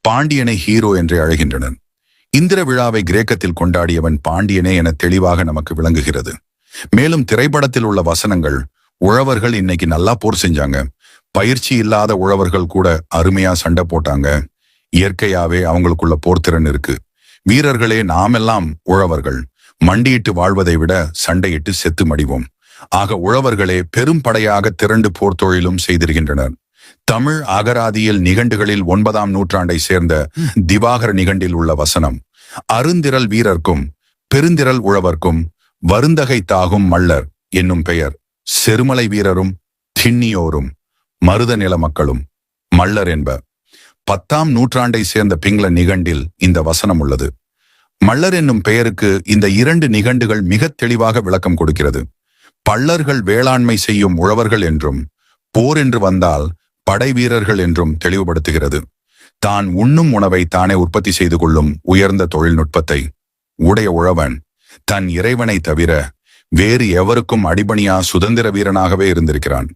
பாண்டியனை ஹீரோ என்று அழைகின்றனர். இந்திர விழாவை கிரேக்கத்தில் கொண்டாடியவன் பாண்டியனே என தெளிவாக நமக்கு விளங்குகிறது. மேலும் திரைப்படத்தில் உள்ள வசனங்கள் உழவர்கள் இன்னைக்கு நல்லா போர் செஞ்சாங்க. பயிற்சி இல்லாத உழவர்கள் கூட அருமையா சண்டை போட்டாங்க. இயற்கையாவே அவங்களுக்குள்ள போர்த்திறன் இருக்கு. வீரர்களே நாமெல்லாம் உழவர்கள். மண்டியிட்டு வாழ்வதை விட சண்டையிட்டு செத்து மடிவோம். ஆக உழவர்களே பெரும் படையாக திரண்டு போர் தொழிலும் செய்திருக்கின்றனர். தமிழ் அகராதியில் நிகண்டுகளில் ஒன்பதாம் நூற்றாண்டை சேர்ந்த திவாகர நிகண்டில் உள்ள வசனம் அருந்திரல் வீரர்க்கும் பெருந்திரல் உழவர்க்கும் வருந்தகை தாகும் மல்லர் என்னும் பெயர். செருமலை வீரரும் திண்ணியோரும் மருத நில மக்களும் மல்லர் என்ப. பத்தாம் நூற்றாண்டை சேர்ந்த பிங்கள நிகண்டில் இந்த வசனம் உள்ளது. மல்லர் என்னும் பெயருக்கு இந்த இரண்டு நிகண்டுகள் மிக தெளிவாக விளக்கம் கொடுக்கிறது. பள்ளர்கள் வேளாண்மை செய்யும் உழவர்கள் என்றும் போர் என்று வந்தால் படை வீரர்கள் என்றும் தெளிவுபடுத்துகிறது. தான் உண்ணும் உணவை தானே உற்பத்தி செய்து கொள்ளும் உயர்ந்த தொழில்நுட்பத்தை. உடைய உழவன் தன் இறைவனை தவிர வேறு எவருக்கும் அடிபணியா சுதந்திர வீரனாகவே இருந்திருக்கிறான்.